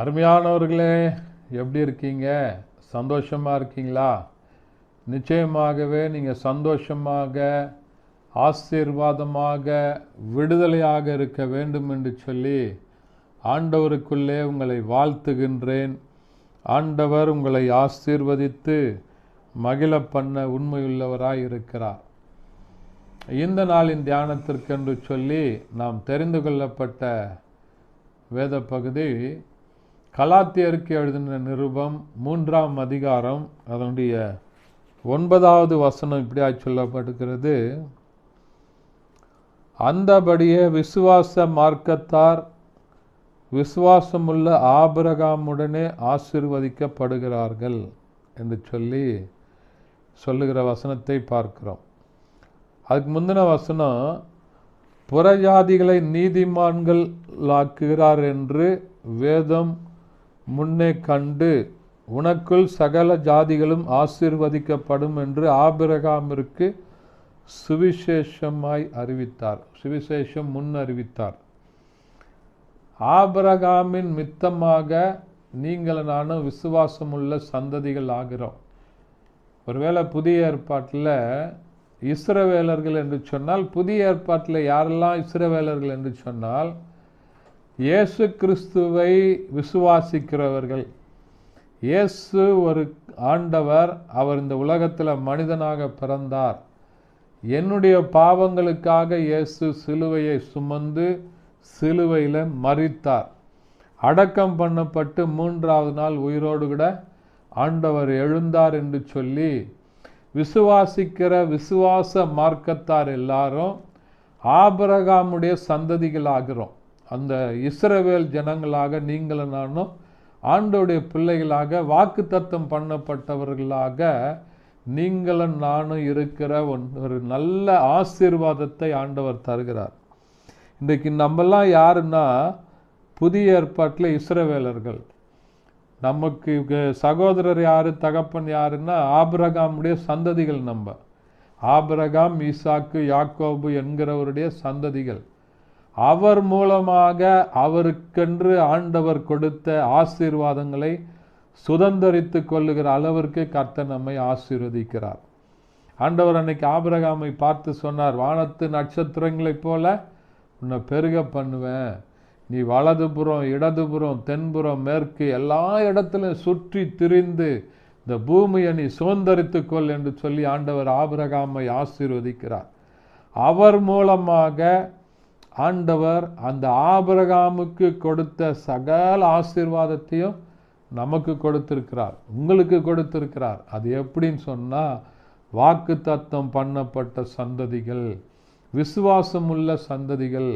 அருமையானவர்களே எப்படி இருக்கீங்க? சந்தோஷமாக இருக்கீங்களா? நிச்சயமாகவே நீங்கள் சந்தோஷமாக ஆசீர்வாதமாக விடுதலையாக இருக்க வேண்டும் என்று சொல்லி ஆண்டவருக்குள்ளே உங்களை வாழ்த்துகின்றேன். ஆண்டவர் உங்களை ஆசீர்வதித்து மகிழ பண்ண உண்மையுள்ளவராய் இருக்கிறார். இந்த நாளின் தியானத்திற்கென்று சொல்லி நாம் தெரிந்து கொள்ளப்பட்ட வேத பகுதி கலாத்தியருக்கு எழுதின நிருபம் மூன்றாம் அதிகாரம் அதனுடைய ஒன்பதாவது வசனம் இப்படியாய் சொல்லப்படுகிறது அந்தபடியே விசுவாச மார்க்கத்தார் விசுவாசமுள்ள ஆபிரகாமுடனே ஆசிர்வதிக்கப்படுகிறார்கள் என்று சொல்லி சொல்லுகிற வசனத்தை பார்க்கிறோம். அதுக்கு முந்தின வசனம் புறஜாதிகளை நீதிமான்கள் ஆக்குகிறார் என்று வேதம் முன்னே கண்டு உனக்குள் சகல ஜாதிகளும் ஆசீர்வதிக்கப்படும் என்று ஆபிரகாமிற்கு சுவிசேஷமாய் அறிவித்தார். சுவிசேஷம் முன் அறிவித்தார். ஆபிரகாமின் மித்தமாக நீங்கள் நானும் விசுவாசமுள்ள சந்ததிகள் ஆகிறோம். ஒருவேளை புதிய ஏற்பாட்டில் இஸ்ரவேலர்கள் என்று சொன்னால் புதிய ஏற்பாட்டில் யாரெல்லாம் இஸ்ரவேலர்கள் என்று சொன்னால் இயேசு கிறிஸ்துவை விசுவாசிக்கிறவர்கள். இயேசு ஒரு ஆண்டவர் அவர் இந்த உலகத்தில் மனிதனாக பிறந்தார். என்னுடைய பாவங்களுக்காக இயேசு சிலுவையை சுமந்து சிலுவையில் மறித்தார் அடக்கம் பண்ணப்பட்டு மூன்றாவது நாள் உயிரோடு கூட ஆண்டவர் எழுந்தார் என்று சொல்லி விசுவாசிக்கிற விசுவாச மார்க்கத்தார் எல்லாரும் ஆபரகாமுடைய சந்ததிகள் ஆகிறோம் அந்த இஸ்ரவேல் ஜனங்களாக நீங்களும் நானும் ஆண்டோடைய பிள்ளைகளாக வாக்கு தத்தம் பண்ணப்பட்டவர்களாக நீங்களும் நானும் இருக்கிற ஒரு நல்ல ஆசீர்வாதத்தை ஆண்டவர் தருகிறார். இன்றைக்கு நம்மெல்லாம் யாருன்னா புதிய ஏற்பாட்டில் இஸ்ரவேலர்கள். நமக்கு சகோதரர் யார் தகப்பன் யாருன்னா ஆபிரகாமுடைய சந்ததிகள் நம்ம. ஆபிரகாம் ஈசாக்கு யாக்கோபு என்கிறவருடைய சந்ததிகள். அவர் மூலமாக அவருக்கென்று ஆண்டவர் கொடுத்த ஆசீர்வாதங்களை சுதந்திரித்து கொள்ளுகிற அளவிற்கு கர்த்தர் நம்மை ஆசீர்வதிக்கிறார். ஆண்டவர் அன்னைக்கு ஆபிரகாமை பார்த்து சொன்னார் வானத்து நட்சத்திரங்களைப் போல உன்னை பெருக பண்ணுவேன். நீ வலதுபுறம் இடதுபுறம் தென்புறம் மேற்கு எல்லா இடத்துலையும் சுற்றி திரிந்து இந்த பூமியை நீ சுதந்திரித்து கொள் என்று சொல்லி ஆண்டவர் ஆபிரகாமை ஆசீர்வதிக்கிறார். அவர் மூலமாக ஆண்டவர் அந்த ஆபரகாமுக்கு கொடுத்த சகல ஆசீர்வாதத்தையும் நமக்கு கொடுத்திருக்கிறார் உங்களுக்கு கொடுத்திருக்கிறார். அது எப்படின்னு சொன்னால் வாக்கு தத்தம் பண்ணப்பட்ட சந்ததிகள் விசுவாசம் உள்ள சந்ததிகள்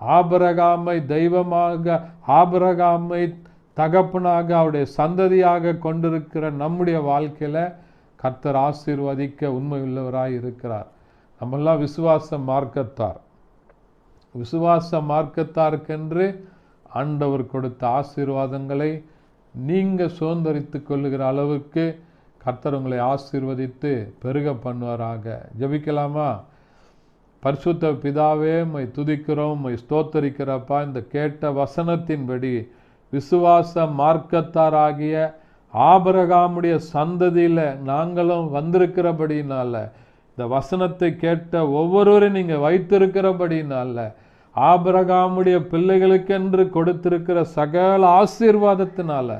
ஆபரகாமை தெய்வமாக ஆபரகாமை தகப்பனாக அவருடைய சந்ததியாக கொண்டிருக்கிற நம்முடைய வாழ்க்கையில் கர்த்தர் ஆசீர்வதிக்க உண்மை உள்ளவராய் இருக்கிறார். நம்மெல்லாம் விசுவாச மார்க்கத்தார். விசுவாச மார்க்கத்தாருக்கென்று ஆண்டவர் கொடுத்த ஆசீர்வாதங்களை நீங்கள் சுதந்திரித்து கொள்ளுகிற அளவுக்கு கர்த்தர் உங்களை ஆசீர்வதித்து பெருக பண்ணுவாராக. ஜபிக்கலாமா? பரிசுத்த பிதாவே மை துதிக்கிறோம் மை ஸ்தோத்தரிக்கிறப்பா. இந்த கேட்ட வசனத்தின்படி விசுவாச மார்க்கத்தாராகிய ஆபரகாமுடைய சந்ததியில் நாங்களும் வந்திருக்கிறபடினால இந்த வசனத்தை கேட்ட ஒவ்வொருவரும் நீங்கள் வைத்திருக்கிறபடினால ஆபரகாமுடைய பிள்ளைகளுக்கென்று கொடுத்திருக்கிற சகல ஆசீர்வாதத்தினால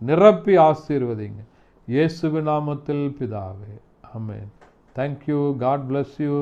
நிரப்பி ஆசீர்வதிங்க. இயேசுவி நாமத்தில் பிதாவே. Amen thank you God bless you